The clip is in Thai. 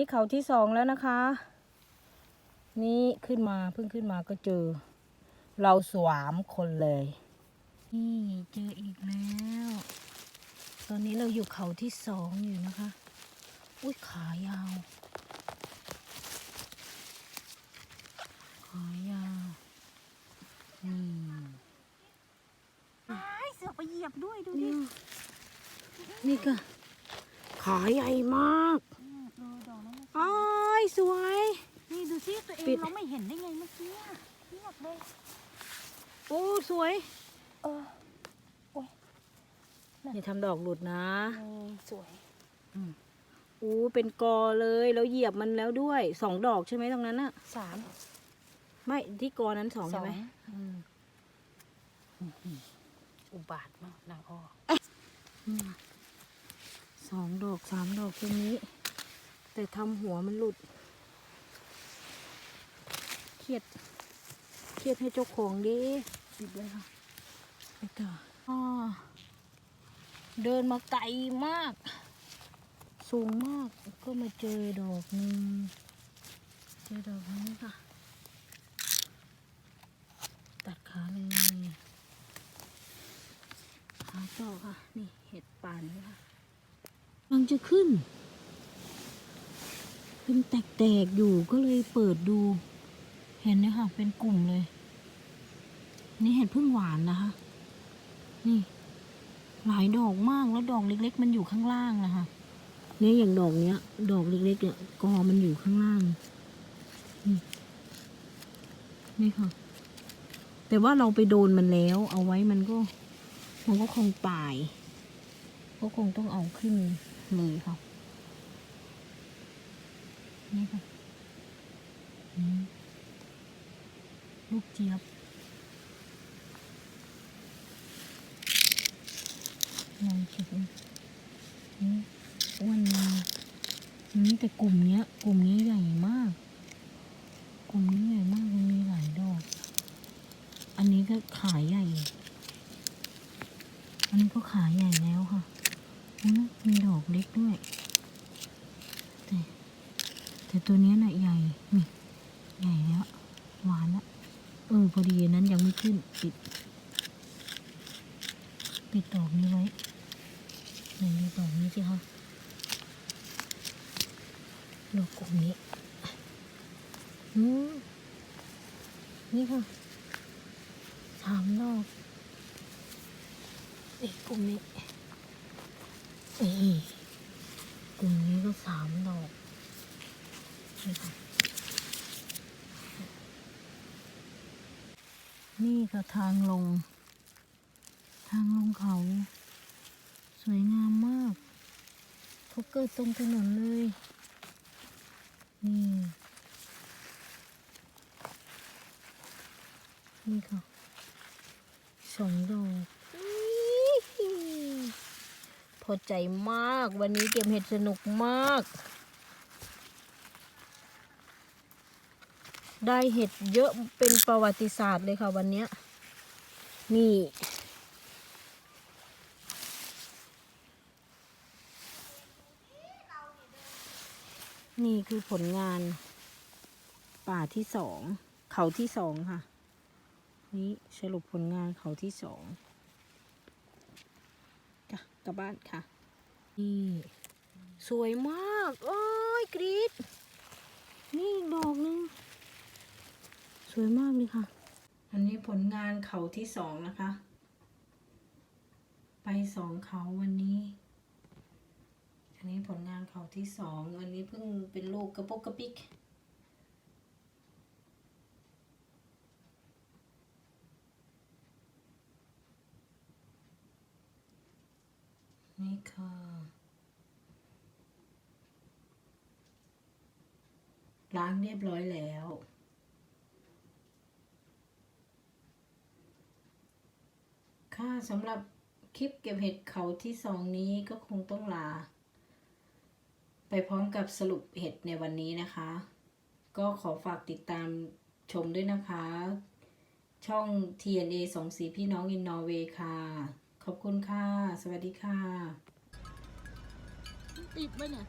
นี่เขาที่สองแล้วนะคะ นี่ขึ้นมาเพิ่งขึ้นมาก็เจอ เราสวามคนเลย นี่เจออีกแล้ว ตอนนี้เราอยู่เขาที่สองอยู่นะคะ อุ้ยขายาว ขายาวนี่ไอ้เสือไปเหยียบด้วยดูดินี่นี่ก็ขาใหญ่มาก เออดอกนั้นน่ะ อ้าย สวย นี่ดูสิตัวเอปิงดเราไม่เห็นได้ไงเมื่อกี้อะเงียบเลย โอ้สวยเออ อย่าทำดอกหลุดนะนี่สวย อู้เป็นกอเลยแล้วเหยียบมันแล้วด้วยสองดอกใช่ไหมตรงนั้นอะสามไม่ที่กอนั้นสองสใช่องไหมอุบาทมากนางอ้ออืมสองดอกสามดอกตรงนี้ แต่ทำหัวมันหลุดเค รียด เครียดให้เจ้าของดิปิดเลยค่ะไปต่ออ่าเดินมาไกลมาก สูงมากก็มาเจอดอกหนึงเจอดอกนี้ค่ะ ตัดขาเลยขาต่อค่ะ นี่เห็ดป่านนี้ค่ะกำลังจะขึ้น เป็นแตกๆอยู่ก็เลยเปิดดู เห็นไหมคะเป็นกลุ่มเลย นี่เห็ดพึ่งหวานนะคะ นี่ หลายดอกมากแล้วดอกเล็ก ๆ มันอยู่ข้างล่างนะคะเนี่ยอย่างดอกเนี้ย ดอกเล็กๆเนี่ยกอมันอยู่ข้างล่าง นี่นี่ค่ะ แต่ว่าเราไปโดนมันแล้ว เอาไว้มันก็ มันก็คงตาย ก็คงต้องเอาขึ้นเลยค่ะนี่ค่ะอืม ลูกเจี๊ยบลองเก็บนี่อ้วนมานี่แต่กลุ่มเนี้ย กลุ่มนี้ใหญ่มาก กลุ่มนี้ใหญ่มากมันมีหลายดอก อันนี้ก็ขายใหญ่ อันนี้ก็ขายใหญ่แล้วค่ะอืมมีดอกเล็กด้วย แต่แต่ตัวนี้น่ะใหญ่นี่ ใหญ่แล้ว หวานแล้ว เออ พอดีนั้นยังไม่ขึ้นปิด ปิดดอกนี้ไว้ไหนดูดอกนี้สิคะดอกกลุ่มนี้อืมนี่ค่ะสามดอกนี่กลุ่มนี้นี่กลุ่มนี้ก็สามดอกนี่ค่ะ นี่ก็ทางลง ทางลงเขา สวยงามมากเขาเกิดตรงถนนเลย นี่นี่ค่ะสองดอกพอใจมากวันนี้เก็บเห็ดสนุกมาก ได้เห็ดเยอะเป็นประวัติศาสตร์เลยค่ะวันนี้นี่ นี่คือผลงาน ป่าที่สอง เขาที่สองค่ะ นี่สรุปผลงานเขาที่สองกลับบ้านค่ะ นี่ สวยมาก โอ้ยกรีดนี่อีกดอกหนึง วยมากเลยค่ะ อันนี้ผลงานเขาที่สองนะคะ ไปสองเขาวันนี้ อันนี้ผลงานเขาที่สองวันนี้เพิ่งเป็นลูกกระปุกกระปิกนี่ค่ะล้างเรียบร้อยแล้ว ค่ะสำหรับคลิปเก็บเห็ดเขาที่สองนี้ก็คงต้องลา ไปพร้อมกับสรุปเห็ดในวันนี้นะคะ ก็ขอฝากติดตามชมด้วยนะคะ ช่อง TNA สองสีพี่น้องอินนอร์เวย์ค่ะ ขอบคุณค่ะ สวัสดีค่ะ ติดไหมเนี่ย